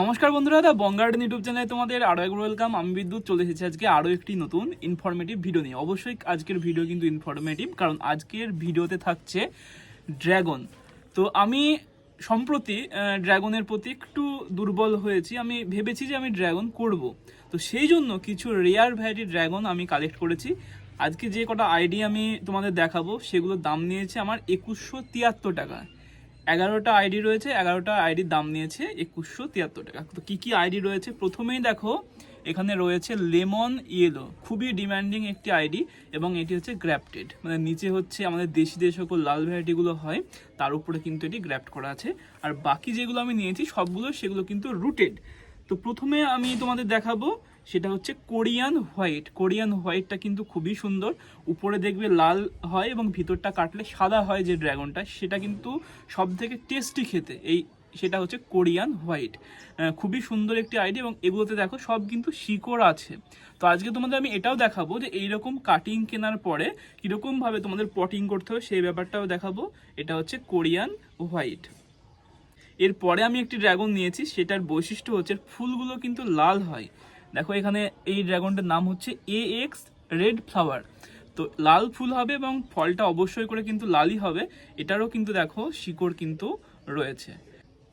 নমস্কার বন্ধুরা দা বঙ্গার্ডেন ইউটিউব চ্যানেলে তোমাদের আরও একবার ওয়েলকাম আমি বিদ্যুৎ, চলে এসেছি আজকে আরও একটি নতুন ইনফরমেটিভ ভিডিও নিয়ে। অবশ্যই আজকের ভিডিও কিন্তু ইনফরমেটিভ কারণ আজকের ভিডিওতে থাকছে ড্রাগন তো আমি সম্প্রতি ড্রাগনের প্রতি একটু দুর্বল হয়েছি। আমি ভেবেছি যে আমি ড্রাগন করব। তো সেই জন্য কিছু রেয়ার ভ্যারাইটি ড্রাগন আমি কালেক্ট করেছি। আজকে যে কটা আইডি আমি তোমাদের দেখাবো, সেগুলোর দাম নিয়েছে আমার একুশশো তিয়াত্তর টাকা। এগারোটা আইডি রয়েছে, এগারোটা আইডির দাম নিয়েছে একুশশো তিয়াত্তর টাকা। তো কী কী আইডি রয়েছে? প্রথমেই দেখো, এখানে রয়েছে লেমন ইয়েলো, খুবই ডিমান্ডিং একটি আইডি এবং এটি হচ্ছে গ্র্যাপটেড। মানে নিচে হচ্ছে আমাদের দেশি যে সকল লাল ভ্যারাইটিগুলো হয়, তার উপরে কিন্তু এটি গ্র্যাপ্ট করা আছে। আর বাকি যেগুলো আমি নিয়েছি, সবগুলো সেগুলো কিন্তু রুটেড তো প্রথমে আমি তোমাদের দেখাবো সেটা হচ্ছে কোরিয়ান হোয়াইট। কোরিয়ান হোয়াইটটা কিন্তু খুবই সুন্দর। উপরে দেখবে লাল হয় এবং ভিতরটা কাটলে সাদা হয় যে ড্রাগনটা, সেটা কিন্তু সব থেকে টেস্টি খেতে। এই সেটা হচ্ছে কোরিয়ান হোয়াইট। খুবই সুন্দর একটি আইডি এবং এগুলোতে দেখো সব কিন্তু শিকড় আছে। তো আজকে তোমাদের আমি এটাও দেখাবো যে এইরকম কাটিং কেনার পরে কীরকমভাবে তোমাদের পটিং করতে হবে সেই ব্যাপারটাও দেখাবো। এটা হচ্ছে কোরিয়ান হোয়াইট। এরপরে আমি একটি ড্রাগন নিয়েছি, সেটার বৈশিষ্ট্য হচ্ছে ফুলগুলো কিন্তু লাল হয়। দেখো এখানে এই ড্রাগনটার নাম হচ্ছে এ এক্স রেড ফ্লাওয়ার তো লাল ফুল হবে এবং ফলটা অবশ্যই করে কিন্তু লালই হবে। এটারও কিন্তু দেখো শিকড় কিন্তু রয়েছে।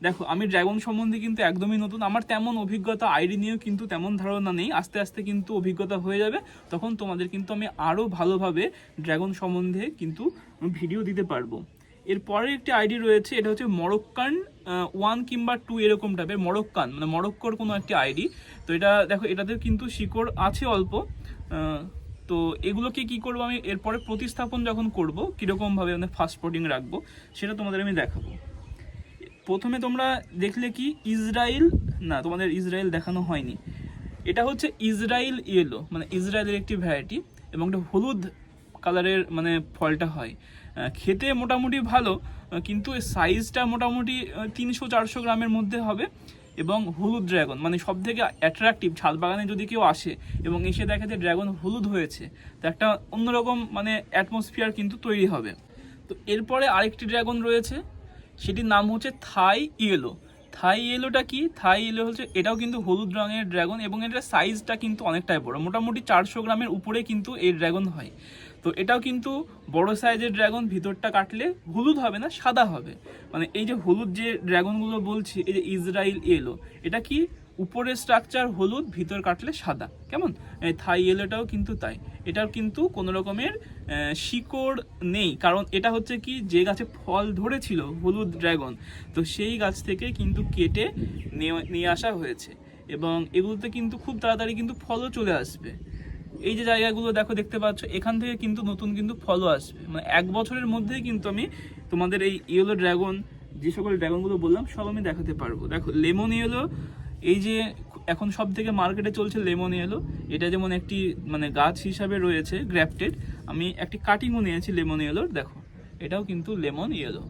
দেখো, আমি ড্রাগন সম্বন্ধে কিন্তু একদমই নতুন। আমার তেমন অভিজ্ঞতা আইডি নিয়েও কিন্তু তেমন ধারণা নেই। আস্তে আস্তে কিন্তু অভিজ্ঞতা হয়ে যাবে। তখন তোমাদের কিন্তু আমি আরও ভালোভাবে ড্রাগন সম্বন্ধে কিন্তু ভিডিও দিতে পারব। এরপরে একটি আইডি রয়েছে, এটা হচ্ছে মরক্কান ওয়ান কিংবা টু এরকম টাইপের মরক্কান মানে মরক্কোর কোনো একটি আইডি। তো এটা দেখো, এটাতে কিন্তু শিকড় আছে অল্প তো এগুলোকে কি করব আমি এরপরে প্রতিস্থাপন যখন করব, কীরকমভাবে মানে ফাস্ট স্পটিং রাখব, সেটা তোমাদের আমি দেখাবো। প্রথমে তোমরা দেখলে কি ইসরায়েল না, তোমাদের ইসরায়েল দেখানো হয়নি। এটা হচ্ছে ইসরায়েল ইয়েলো মানে ইসরায়েলের একটি ভ্যারাইটি এবং এটা হলুদ কালারের মানে ফলটা হয়। খেতে মোটামুটি ভালো কিন্তু সাইজটা মোটামুটি তিনশো চারশো গ্রামের মধ্যে হবে এবং হলুদ ড্রাগন মানে সব থেকে অ্যাট্রাকটিভ ছাদ বাগানে যদি কেউ আসে এবং এসে দেখে যে ড্রাগন হলুদ হয়েছে, তো একটা অন্যরকম মানে অ্যাটমসফিয়ার কিন্তু তৈরি হবে। তো এরপরে আরেকটি ড্রাগন রয়েছে, সেটির নাম হচ্ছে থাই ইয়েলো। থাই ইয়েলোটা কি? থাই ইয়েলো হচ্ছে, এটাও কিন্তু হলুদ রঙের ড্রাগন এবং এটার সাইজটা কিন্তু অনেকটাই বড়, মোটামুটি চারশো গ্রামের উপরে কিন্তু এই ড্রাগন হয়। তো এটাও কিন্তু বড় সাইজের ড্রাগন ভিতরটা কাটলে হলুদ হবে না, সাদা হবে। মানে এই যে হলুদ যে ড্রাগনগুলো বলছি, এই যে ইসরায়েল এলো এটা কি উপরের স্ট্রাকচার হলুদ, ভিতর কাটলে সাদা? কেমন? থাই ইয়েলোটাও কিন্তু তাই। এটার কিন্তু কোনো রকমের শিকড় নেই। কারণ এটা হচ্ছে কি, যে গাছে ফল ধরেছিল হলুদ ড্রাগন তো সেই গাছ থেকে কিন্তু কেটে নিয়ে আসা হয়েছে। এবং এগুলোতে কিন্তু খুব তাড়াতাড়ি কিন্তু ফলও চলে আসবে। এই যে জায়গাগুলো দেখো দেখতে পাচ্ছ, এখান থেকে কিন্তু নতুন কিন্তু ফলও আসবে। মানে এক বছরের মধ্যেই কিন্তু আমি তোমাদের এই ইয়েলো ড্রাগন, যে সকল ড্রাগনগুলো বললাম, সব আমি দেখাতে পারব। দেখো, লেমন ইয়েলো, এই যে এখন সব থেকে মার্কেটে চলছে লেমন ইয়েলো। এটা যেমন একটি মানে গাছ হিসাবে রয়েছে গ্র্যাফটেড আমি একটি কাটিংও নিয়েছি লেমন ইয়েলোর, দেখো। এটাও কিন্তু লেমন ইয়েলো।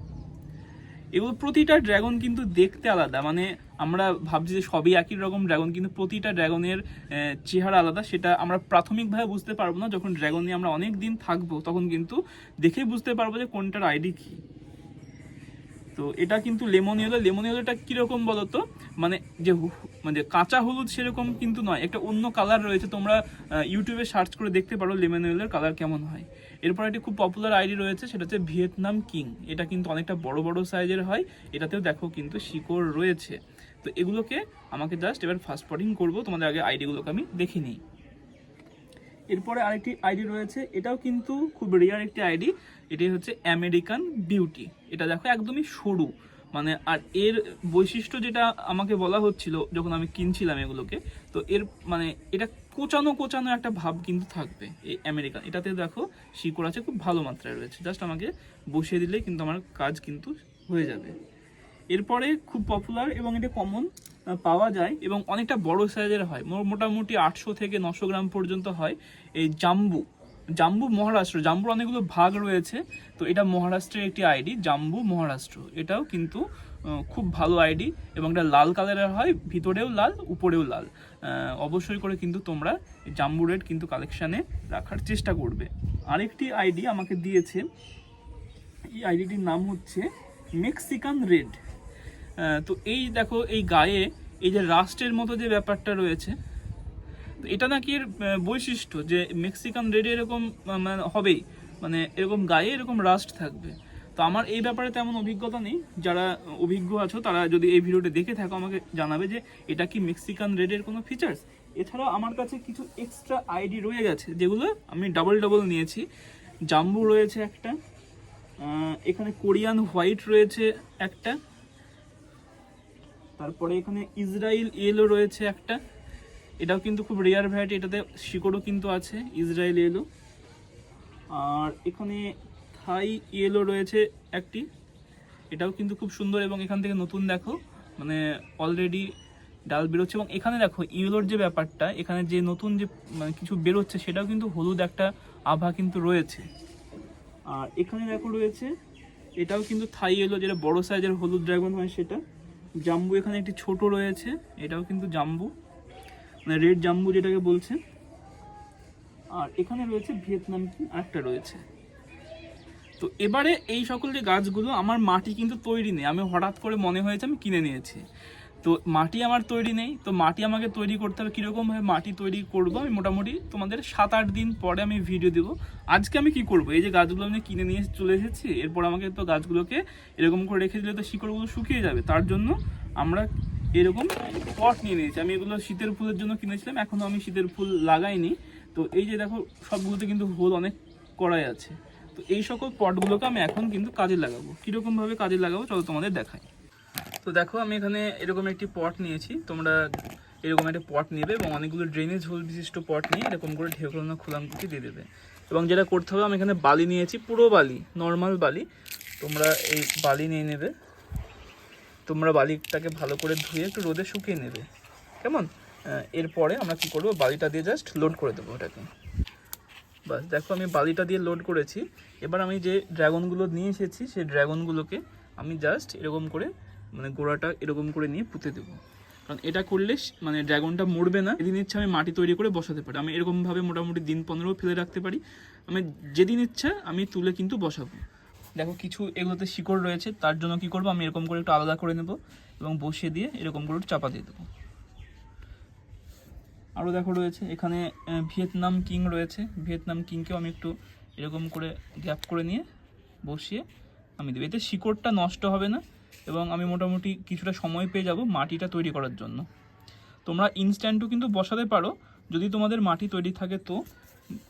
এগুলো প্রতিটা ড্রাগন কিন্তু দেখতে আলাদা। মানে আমরা ভাবছি যে সবই একই রকম ড্রাগন কিন্তু প্রতিটা ড্রাগনের আহ, চেহারা আলাদা। সেটা আমরা প্রাথমিকভাবে বুঝতে পারব না। যখন ড্রাগন নিয়ে আমরা অনেক দিন থাকব তখন কিন্তু দেখেই বুঝতে পারব যে কোনটার আইডি কী। তো এটা কিন্তু লেমন ইয়েলো লেমন ইয়েলোটা কীরকম বলো তো মানে যে মানে কাঁচা হলুদ সেরকম কিন্তু নয়। একটা অন্য কালার রয়েছে। তোমরা ইউটিউবে সার্চ করে দেখতে পারো লেমন ইয়েলোর কালার কেমন হয়। এরপর একটি খুব পপুলার আইডি রয়েছে, সেটা হচ্ছে ভিয়েতনাম কিং। এটা কিন্তু অনেকটা বড় বড় সাইজের হয়, এটাতেও দেখো কিন্তু শিকড় রয়েছে। তো এগুলোকে আমাকে জাস্ট এবার ফার্স্ট স্পটিং করব, তোমাদের আগে আইডিগুলোকে আমি দেখে নিই। এরপরে আরেকটি আইডি রয়েছে, এটাও কিন্তু খুব রেয়ার একটি আইডি এটি হচ্ছে আমেরিকান বিউটি এটা দেখো একদমই সরু মানে আর এর বৈশিষ্ট্য যেটা আমাকে বলা হচ্ছিল যখন আমি কিনছিলাম এগুলোকে, তো এর মানে এটা কোচানো কোচানো একটা ভাব কিন্তু থাকবে এই আমেরিকান। এটাতে দেখো শিকড় আছে, খুব ভালো মাত্রায় রয়েছে। জাস্ট আমাকে বসিয়ে দিলে কিন্তু আমার কাজ কিন্তু হয়ে যাবে। এরপরে খুব পপুলার এবং এটা কমন পাওয়া যায় এবং অনেকটা বড় সাইজের হয়। মোটামুটি আটশো থেকে নশো গ্রাম পর্যন্ত হয় এই জাম্বু। জাম্বু মহারাষ্ট্র। জাম্বুর অনেকগুলো ভাগ রয়েছে। তো এটা মহারাষ্ট্রের একটি আইডি জাম্বু মহারাষ্ট্র। এটাও কিন্তু খুব ভালো আইডি এবং এটা লাল কালারের হয়, ভিতরেও লাল, উপরেও লাল। অবশ্যই করে কিন্তু তোমরা জাম্বু রেড কিন্তু কালেকশানে রাখার চেষ্টা করবে। আরেকটি আইডি আমাকে দিয়েছে, এই আইডিটির নাম হচ্ছে মেক্সিকান রেড তো এই দেখো, এই গায়ে, এই যে রাস্টের মতো যে ব্যাপারটা রয়েছে এটা নাকি এর বৈশিষ্ট্য যে মেক্সিকান রেডে এরকম মানে হবেই। মানে এরকম গায়ে এরকম রাস্ট থাকবে। তো আমার এই ব্যাপারে তেমন অভিজ্ঞতা নেই। যারা অভিজ্ঞ আছো, তারা যদি এই ভিডিওটা দেখে থাকো, আমাকে জানাবে যে এটা কি মেক্সিকান রেডের কোনো ফিচার্স এছাড়াও আমার কাছে কিছু এক্সট্রা আইডি রয়ে গেছে, যেগুলো আমি ডাবল ডাবল নিয়েছি। জাম্বু রয়েছে একটা এখানে কোরিয়ান হোয়াইট রয়েছে একটা, তারপরে এখানে ইসরায়েল ইয়েলো রয়েছে একটা। এটাও কিন্তু খুব রেয়ার ভ্যারাইটি এটাতে শিকড়ও কিন্তু আছে ইসরায়েল ইয়েলো আর এখানে থাই ইয়েলো রয়েছে একটি। এটাও কিন্তু খুব সুন্দর এবং এখান থেকে নতুন দেখো মানে অলরেডি ডাল বেরোচ্ছে এবং এখানে দেখো, ইয়েলোর যে ব্যাপারটা, এখানে যে নতুন যে মানে কিছু বেরোচ্ছে, সেটাও কিন্তু হলুদ একটা আভা কিন্তু রয়েছে। আর এখানে দেখো রয়েছে, এটাও কিন্তু থাই এলো যেটা বড় সাইজের হলুদ ড্রাগন হয় সেটা। জাম্বু এখানে একটি ছোট রয়েছে, এটাও কিন্তু জাম্বু মানে রেড জাম্বু যেটাকে বলছে। আর এখানে রয়েছে ভিয়েতনাম কি একটা রয়েছে। তো এবারে এই সকল যে গাছগুলো, আমার মাটি কিন্তু তৈরি নেই। আমি হঠাৎ করে মনে হয়েছে আমি কিনে নিয়েছি। তো মাটি আমার তৈরি নেই। তো মাটি আমাকে তৈরি করতে হবে। কীরকমভাবে মাটি তৈরি করব আমি মোটামুটি তোমাদের সাত আট দিন পরে আমি ভিডিও দেবো। আজকে আমি কি করব? এই যে গাছগুলো আমি কিনে নিয়ে চলে এসেছি, এরপর আমাকে তো গাছগুলোকে এরকম করে রেখে দিলে তো শিকড়গুলো শুকিয়ে যাবে। তার জন্য আমরা এরকম পট নিয়ে নিয়েছি। আমি এগুলো শীতের ফুলের জন্য কিনেছিলাম এখনও আমি শীতের ফুল লাগাইনি। তো এই যে দেখো, সবগুলোতে কিন্তু হোল অনেক করাই আছে। তো এই সকল পটগুলোকে আমি এখন কিন্তু কাজে লাগাবো। কীরকমভাবে কাজে লাগাবো, চলো তোমাদের দেখাই। তো দেখো, আমি এখানে এরকম একটি পট নিয়েছি। তোমরা এরকম একটা পট নেবে এবং অনেকগুলো ড্রেনেজ হোল বিশিষ্ট পট নিয়ে এরকম করে ঢেউগুলো খোলাম কুচি দিয়ে দেবে। এবং যেটা করতে হবে, আমি এখানে বালি নিয়েছি, পুরো বালি নর্মাল বালি। তোমরা এই বালি নিয়ে নেবে। তোমরা বালিটাকে ভালো করে ধুয়ে একটু রোদে শুকিয়ে নেবে। কেমন? এরপরে আমরা কি করব, বালিটা দিয়ে জাস্ট লোড করে দেবো ওটাকে। বাস, দেখো আমি বালিটা দিয়ে লোড করেছি। এবার আমি যে ড্রাগনগুলো নিয়ে এসেছি, সেই ড্রাগনগুলোকে আমি জাস্ট এরকম করে মানে গোড়াটা এরকম করে নিয়ে পুঁতে দেবো। কারণ এটা করলে মানে ড্রাগনটা মরবে না। যেদিন ইচ্ছা আমি মাটি তৈরি করে বসাতে পারি। আমি এরকমভাবে মোটামুটি দিন পনেরো ফেলে রাখতে পারি। আমি যেদিন ইচ্ছা আমি তুলে কিন্তু বসাবো। দেখো কিছু এগুলোতে শিকড় রয়েছে, তার জন্য কি করব? আমি এরকম করে একটু আলাদা করে নেব এবং বসিয়ে দিয়ে এরকম করে চাপা দিয়ে দেবো। আরও দেখো রয়েছে, এখানে ভিয়েতনাম কিং রয়েছে। ভিয়েতনাম কিংকেও আমি একটু এরকম করে গ্যাপ করে নিয়ে বসিয়ে আমি দেবো। এতে শিকড়টা নষ্ট হবে না এবং আমি মোটামুটি কিছুটা সময় পেয়ে যাব মাটিটা তৈরি করার জন্য। তোমরা ইনস্ট্যান্টও কিন্তু বসাতে পারো, যদি তোমাদের মাটি তৈরি থাকে তো।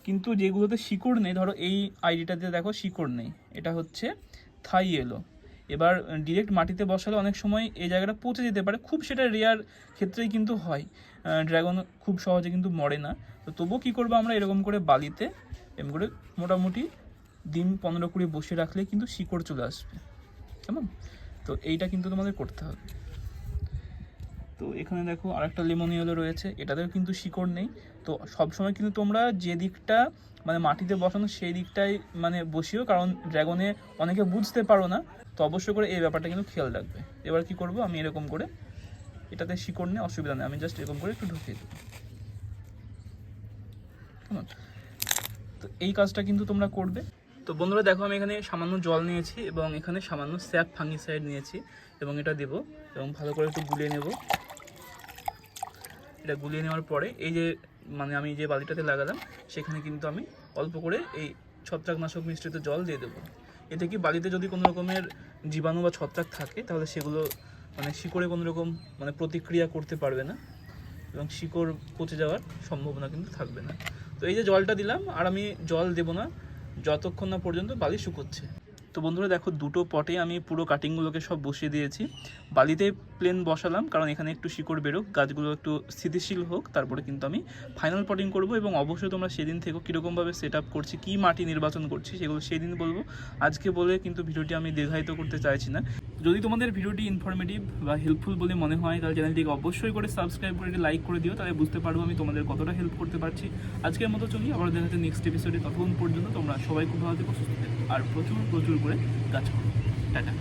কিন্তু যেগুলোতে শিকড় নেই, ধরো এই আইডিটাতে দেখো শিকড় নেই। এটা হচ্ছে থাই এলো। এবার ডিরেক্ট মাটিতে বসালে অনেক সময় এই জায়গাটা পচে যেতে পারে। খুব সেটা রেয়ার ক্ষেত্রেই কিন্তু হয়। ড্রাগন খুব সহজে কিন্তু মরে না। তো তবুও কী করব আমরা এরকম করে বালিতে এরকম করে মোটামুটি দিন পনেরো কুড়ি বসে রাখলে কিন্তু শিকড় চলে আসবে। কেমন? তো এইটা কিন্তু তোমাদের করতে হবে। তো এখানে দেখো আরেকটা লেমনিয়েলো রয়েছে। এটাতেও কিন্তু শিকড় নেই। তো সবসময় কিন্তু তোমরা যে দিকটা মানে মাটিতে বসানো সেই দিকটাই মানে বসিও। কারণ ড্রাগনে অনেকে বুঝতে পারো না। তো অবশ্যই করে এই ব্যাপারটা কিন্তু খেয়াল রাখবে। এবার কি করব? আমি এরকম করে এটাতে শিকড় নেই অসুবিধা নেই। আমি জাস্ট এরকম করে একটু ঢুকিয়ে দেবো। তো এই কাজটা কিন্তু তোমরা করবে। তো বন্ধুরা, দেখো আমি এখানে সামান্য জল নিয়েছি এবং এখানে সামান্য স্যাপ ফাঙ্গিসাইড নিয়েছি এবং এটা দেবো এবং ভালো করে একটু গুলিয়ে নেব। এটা গুলিয়ে নেওয়ার পরে এই যে মানে আমি যে বালিটাতে লাগালাম, সেখানে কিন্তু আমি অল্প করে এই ছত্রাকনাশক মিশ্রিত জল দিয়ে দেবো। এতে কি বালিতে যদি কোনো রকমের জীবাণু বা ছত্রাক থাকে, তাহলে সেগুলো মানে শিকড়ে কোনো রকম মানে প্রতিক্রিয়া করতে পারবে না এবং শিকড় পচে যাওয়ার সম্ভাবনা কিন্তু থাকবে না। তো এই যে জলটা দিলাম, আর আমি জল দেব না, যতক্ষণ না পর্যন্ত বালি শুকোচ্ছে। তো বন্ধুরা দেখো, দুটো পটে আমি পুরো কাটিংগুলোকে সব বসিয়ে দিয়েছি। বালিতে প্লেন বসালাম, কারণ এখানে একটু শিকড় বেরোক, গাছগুলো একটু স্থিতিশীল হোক, তারপরে কিন্তু আমি ফাইনাল পটিং করব এবং অবশ্যই তোমরা সেদিন থেকে কীরকমভাবে সেট আপ করছি, কী মাটি নির্বাচন করছি সেগুলো সেদিন বলব। আজকে বলে কিন্তু ভিডিওটি আমি দীর্ঘায়িত করতে চাইছি না। যদি তোমাদের ভিডিওটি ইনফরমেটিভ বা হেল্পফুল বলে মনে হয়, তাহলে চ্যানেলটিকে অবশ্যই করে সাবস্ক্রাইব করে লাইক করে দিও, তাহলে বুঝতে পারব আমি তোমাদের কতটা হেল্প করতে পারছি। আজকের মতো চলি আবার দেখা যাচ্ছে নেক্সট এপিসোডে ততক্ষণ পর্যন্ত তোমরা সবাই খুব ভালো থেকো, সুস্থ আর প্রচুর প্রচুর করে গাছ করো। টাটা।